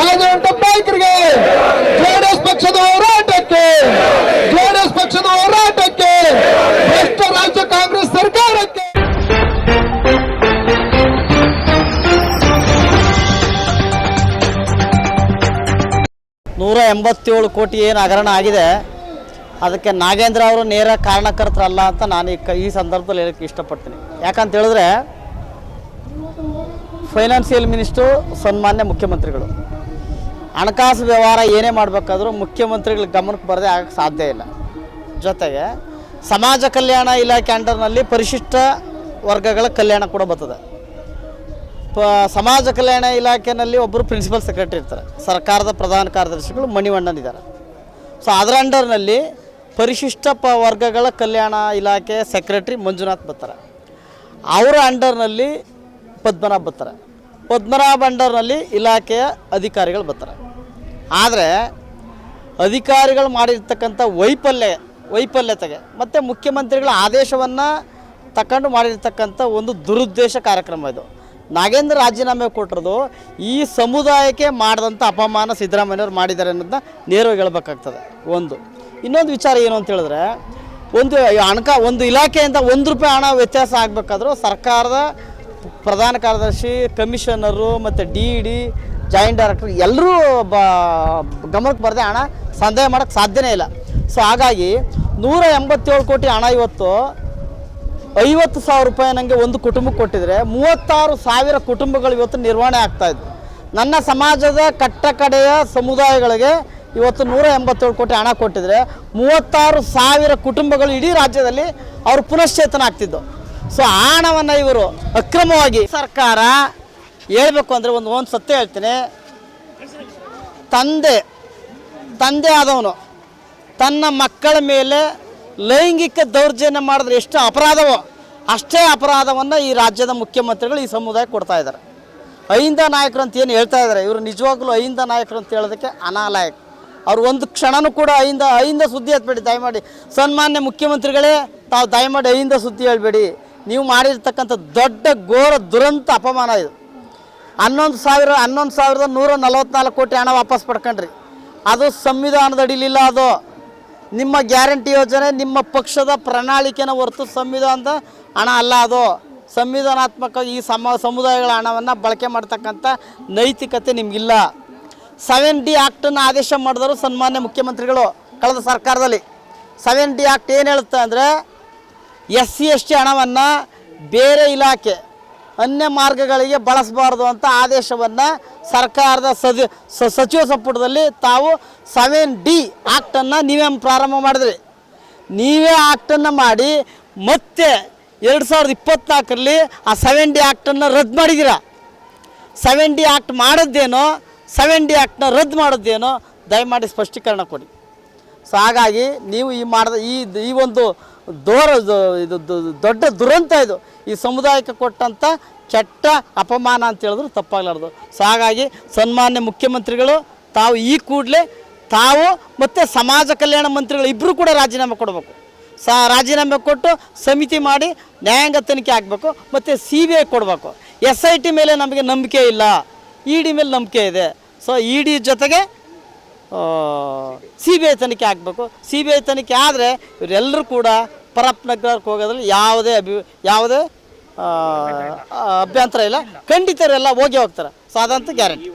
ರಾಜವಂಟ ಬೈಕ್ರಿಗೆ JDS ಪಕ್ಷದ ಹೋರಾಟಕ್ಕೆ, JDS ಪಕ್ಷದ ಹೋರಾಟಕ್ಕೆ, ಭ್ರಷ್ಟ ರಾಜ್ಯ ಕಾಂಗ್ರೆಸ್ ಸರ್ಕಾರಕ್ಕೆ. ನೂರ ಎಂಬತ್ತೇಳು ಕೋಟಿ ಏನು ಹಗರಣ ಆಗಿದೆ, ಅದಕ್ಕೆ ನಾಗೇಂದ್ರ ಅವರು ನೇರ ಕಾರಣಕರ್ತರಲ್ಲ ಅಂತ ನಾನು ಈ ಸಂದರ್ಭದಲ್ಲಿ ಹೇಳಕ್ಕೆ ಇಷ್ಟಪಡ್ತೀನಿ. ಯಾಕಂತ ಹೇಳಿದ್ರೆ ಫೈನಾನ್ಷಿಯಲ್ ಮಿನಿಸ್ಟ್ರು ಸನ್ಮಾನ್ಯ ಮುಖ್ಯಮಂತ್ರಿಗಳು. ಹಣಕಾಸು ವ್ಯವಹಾರ ಏನೇ ಮಾಡಬೇಕಾದ್ರೂ ಮುಖ್ಯಮಂತ್ರಿಗಳ ಗಮನಕ್ಕೆ ಬರದೆ ಆಗಕ್ಕೆ ಸಾಧ್ಯ ಇಲ್ಲ. ಜೊತೆಗೆ ಸಮಾಜ ಕಲ್ಯಾಣ ಇಲಾಖೆ ಅಂಡರ್ನಲ್ಲಿ ಪರಿಶಿಷ್ಟ ವರ್ಗಗಳ ಕಲ್ಯಾಣ ಕೂಡ ಬರ್ತದೆ. ಪ, ಸಮಾಜ ಕಲ್ಯಾಣ ಇಲಾಖೆಯಲ್ಲಿ ಒಬ್ಬರು ಪ್ರಿನ್ಸಿಪಲ್ ಸೆಕ್ರೆಟರಿ ಇರ್ತಾರೆ. ಸರ್ಕಾರದ ಪ್ರಧಾನ ಕಾರ್ಯದರ್ಶಿಗಳು ಮಣಿವಣ್ಣನ್ ಇದ್ದಾರೆ ಸೊ, ಅದರ ಅಂಡರ್ನಲ್ಲಿ ಪರಿಶಿಷ್ಟ ಪ, ವರ್ಗಗಳ ಕಲ್ಯಾಣ ಇಲಾಖೆ ಸೆಕ್ರೆಟರಿ ಮಂಜುನಾಥ್ ಬರ್ತಾರೆ. ಅವರ ಅಂಡರ್ನಲ್ಲಿ ಪದ್ಮನಾಭ್ ಬರ್ತಾರೆ. ಪದ್ಮನಾಭ್ ಭಂಡಾರ್ನಲ್ಲಿ ಇಲಾಖೆಯ ಅಧಿಕಾರಿಗಳು ಬರ್ತಾರೆ. ಆದರೆ ಅಧಿಕಾರಿಗಳು ಮಾಡಿರ್ತಕ್ಕಂಥ ವೈಫಲ್ಯ, ವೈಫಲ್ಯತೆಗೆ ಮತ್ತು ಮುಖ್ಯಮಂತ್ರಿಗಳ ಆದೇಶವನ್ನು ತಕೊಂಡು ಮಾಡಿರ್ತಕ್ಕಂಥ ಒಂದು ದುರುದ್ದೇಶ ಕಾರ್ಯಕ್ರಮ ಇದು. ನಾಗೇಂದ್ರ ರಾಜೀನಾಮೆ ಕೊಟ್ಟಿರೋದು ಈ ಸಮುದಾಯಕ್ಕೆ ಮಾಡಿದಂಥ ಅಪಮಾನ ಸಿದ್ದರಾಮಯ್ಯವ್ರು ಮಾಡಿದ್ದಾರೆ ಅನ್ನೋದನ್ನ ನೇರವಾಗಿ ಹೇಳ್ಬೇಕಾಗ್ತದೆ. ಒಂದು. ಇನ್ನೊಂದು ವಿಚಾರ ಏನು ಅಂತ ಹೇಳಿದ್ರೆ, ಒಂದು ಹಣಕ ಒಂದು ಇಲಾಖೆಯಿಂದ ಒಂದು ರೂಪಾಯಿ ಹಣ ವ್ಯತ್ಯಾಸ ಆಗಬೇಕಾದ್ರೂ ಸರ್ಕಾರದ ಪ್ರಧಾನ ಕಾರ್ಯದರ್ಶಿ, ಕಮಿಷನರು ಮತ್ತು ಡಿ ಡಿ ಜಾಯಿಂಟ್ ಡೈರೆಕ್ಟರ್ ಎಲ್ಲರೂ ಬ, ಗಮನಕ್ಕೆ ಬರದೆ ಹಣ ಸಂದೇಹ ಮಾಡೋಕ್ಕೆ ಸಾಧ್ಯನೇ ಇಲ್ಲ. ಸೊ ಹಾಗಾಗಿ ನೂರ ಎಂಬತ್ತೇಳು ಕೋಟಿ ಹಣ ಇವತ್ತು ಐವತ್ತು ಸಾವಿರ ರೂಪಾಯಿ ನನಗೆ ಒಂದು ಕುಟುಂಬಕ್ಕೆ ಕೊಟ್ಟಿದ್ರೆ ಮೂವತ್ತಾರು ಸಾವಿರ ಕುಟುಂಬಗಳು ಇವತ್ತು ನಿರ್ವಹಣೆ ಆಗ್ತಾಯಿದ್ವು ನನ್ನ ಸಮಾಜದ ಕಟ್ಟಕಡೆಯ ಸಮುದಾಯಗಳಿಗೆ ಇವತ್ತು ನೂರ ಎಂಬತ್ತೇಳು ಕೋಟಿ ಹಣ ಕೊಟ್ಟಿದ್ರೆ ಮೂವತ್ತಾರು ಸಾವಿರ ಕುಟುಂಬಗಳು ಇಡೀ ರಾಜ್ಯದಲ್ಲಿ ಅವರು ಪುನಶ್ಚೇತನ ಆಗ್ತಿದ್ದು ಸೊ ಹಣವನ್ನು ಇವರು ಅಕ್ರಮವಾಗಿ ಸರ್ಕಾರ ಹೇಳ್ಬೇಕು ಅಂದರೆ ಒಂದು ಒಂದು ಸತ್ಯ ಹೇಳ್ತೀನಿ. ತಂದೆ ತಂದೆ ಆದವನು ತನ್ನ ಮಕ್ಕಳ ಮೇಲೆ ಲೈಂಗಿಕ ದೌರ್ಜನ್ಯ ಮಾಡಿದ್ರೆ ಎಷ್ಟು ಅಪರಾಧವೋ ಅಷ್ಟೇ ಅಪರಾಧವನ್ನು ಈ ರಾಜ್ಯದ ಮುಖ್ಯಮಂತ್ರಿಗಳು ಈ ಸಮುದಾಯಕ್ಕೆ ಕೊಡ್ತಾ ಇದ್ದಾರೆ. ಅಹಿಂದ ನಾಯಕರು ಅಂತ ಏನು ಹೇಳ್ತಾ ಇದ್ದಾರೆ? ಇವರು ನಿಜವಾಗ್ಲೂ ಅಹಿಂದ ನಾಯಕರು ಅಂತ ಹೇಳೋದಕ್ಕೆ ಅನಾಲಾಯಕ. ಅವ್ರು ಒಂದು ಕ್ಷಣನೂ ಕೂಡ ಅಹಿಂದ ಅಹಿಂದ ಸುದ್ದಿ ಹತ್ಬೇಡಿ ದಯಮಾಡಿ ಸನ್ಮಾನ್ಯ ಮುಖ್ಯಮಂತ್ರಿಗಳೇ, ತಾವು ದಯಮಾಡಿ ಅಹಿಂದ ಸುದ್ದಿ ಹೇಳ್ಬೇಡಿ. ನೀವು ಮಾಡಿರ್ತಕ್ಕಂಥ ದೊಡ್ಡ ಘೋರ, ದುರಂತ ಅಪಮಾನ ಇದು. ಹನ್ನೊಂದು ಸಾವಿರ, ಹನ್ನೊಂದು ಸಾವಿರದ ನೂರ ನಲವತ್ನಾಲ್ಕು ಕೋಟಿ ಹಣ ವಾಪಸ್ ಪಡ್ಕೊಂಡ್ರಿ. ಅದು ಸಂವಿಧಾನದ ಅಡಿಲಿಲ್ಲ ಅದು. ನಿಮ್ಮ ಗ್ಯಾರಂಟಿ ಯೋಜನೆ, ನಿಮ್ಮ ಪಕ್ಷದ ಪ್ರಣಾಳಿಕೆನ ಹೊರತು ಸಂವಿಧಾನದ ಹಣ ಅಲ್ಲ ಅದು. ಸಂವಿಧಾನಾತ್ಮಕ ಈ ಸಮ, ಸಮುದಾಯಗಳ ಹಣವನ್ನು ಬಳಕೆ ಮಾಡ್ತಕ್ಕಂಥ ನೈತಿಕತೆ ನಿಮಗಿಲ್ಲ. ಸೆವೆನ್ ಡಿ ಆ್ಯಕ್ಟನ್ನು ಆದೇಶ ಮಾಡಿದವರು ಸನ್ಮಾನ್ಯ ಮುಖ್ಯಮಂತ್ರಿಗಳು ಕಳೆದ ಸರ್ಕಾರದಲ್ಲಿ. ಸೆವೆನ್ ಡಿ ಆ್ಯಕ್ಟ್ ಏನು ಹೇಳುತ್ತೆ ಅಂದರೆ ಎಸ್ ಸಿ ಎಸ್ ಟಿ ಹಣವನ್ನು ಬೇರೆ ಇಲಾಖೆ ಅನ್ಯ ಮಾರ್ಗಗಳಿಗೆ ಬಳಸಬಾರ್ದು ಅಂತ ಆದೇಶವನ್ನು ಸರ್ಕಾರದ ಸದಿ ಸಚಿವ ಸಂಪುಟದಲ್ಲಿ ತಾವು ಸೆವೆನ್ ಡಿ ಆ್ಯಕ್ಟನ್ನು ನೀವೇ ಪ್ರಾರಂಭ ಮಾಡಿದ್ರಿ. ನೀವೇ ಆ್ಯಕ್ಟನ್ನು ಮಾಡಿ ಮತ್ತೆ ಎರಡು ಸಾವಿರದ ಇಪ್ಪತ್ತ್ನಾಲ್ಕರಲ್ಲಿ ಆ ಸೆವೆನ್ ಡಿ ಆ್ಯಕ್ಟನ್ನು ರದ್ದು ಮಾಡಿದ್ದೀರ. ಸೆವೆನ್ ಡಿ ಆ್ಯಕ್ಟ್ ಮಾಡಿದ್ದೇನೋ, ಸೆವೆನ್ ಡಿ ಆ್ಯಕ್ಟ್ನ ರದ್ದು ಮಾಡಿದ್ದೇನೋ, ದಯಮಾಡಿ ಸ್ಪಷ್ಟೀಕರಣ ಕೊಡಿ. ಸೊ, ಹಾಗಾಗಿ ನೀವು ಈ ಮಾಡಿದ ಈ ಈ ಒಂದು ದೋರ ಇದು ದೊಡ್ಡ ದುರಂತ ಇದು. ಈ ಸಮುದಾಯಕ್ಕೆ ಕೊಟ್ಟಂಥ ಕೆಟ್ಟ ಅಪಮಾನ ಅಂತ ಹೇಳಿದ್ರು ತಪ್ಪಾಗಲಾರ್ದು. ಸೊ ಹಾಗಾಗಿ ಸನ್ಮಾನ್ಯ ಮುಖ್ಯಮಂತ್ರಿಗಳು, ತಾವು ಈ ಕೂಡಲೇ ತಾವು ಮತ್ತು ಸಮಾಜ ಕಲ್ಯಾಣ ಮಂತ್ರಿಗಳು ಇಬ್ಬರು ಕೂಡ ರಾಜೀನಾಮೆ ಕೊಡಬೇಕು. ಸ ರಾಜೀನಾಮೆ ಕೊಟ್ಟು ಸಮಿತಿ ಮಾಡಿ ನ್ಯಾಯಾಂಗ ತನಿಖೆ ಆಗಬೇಕು, ಮತ್ತು ಸಿ ಬಿ ಐ ಕೊಡಬೇಕು. ಎಸ್ ಐ ಟಿ ಮೇಲೆ ನಮಗೆ ನಂಬಿಕೆ ಇಲ್ಲ. ಇ ಡಿ ಮೇಲೆ ನಂಬಿಕೆ ಇದೆ. ಸೊ ಇ ಡಿ ಜೊತೆಗೆ ಸಿ ಬಿ ಐ ತನಿಖೆ ಆಗಬೇಕು. ಸಿ ಬಿ ಐ ತನಿಖೆ ಆದರೆ ಇವರೆಲ್ಲರೂ ಕೂಡ ಪರಪ್ನಗರಕ್ಕೆ ಹೋಗೋದ್ರಲ್ಲಿ ಯಾವುದೇ ಅಭಿ ಯಾವುದೇ ಅಭ್ಯಂತರ ಇಲ್ಲ. ಖಂಡಿತರೆಲ್ಲ ಹೋಗಿ ಹೋಗ್ತಾರೆ. ಸಾಧಾರಣ ಗ್ಯಾರಂಟಿ.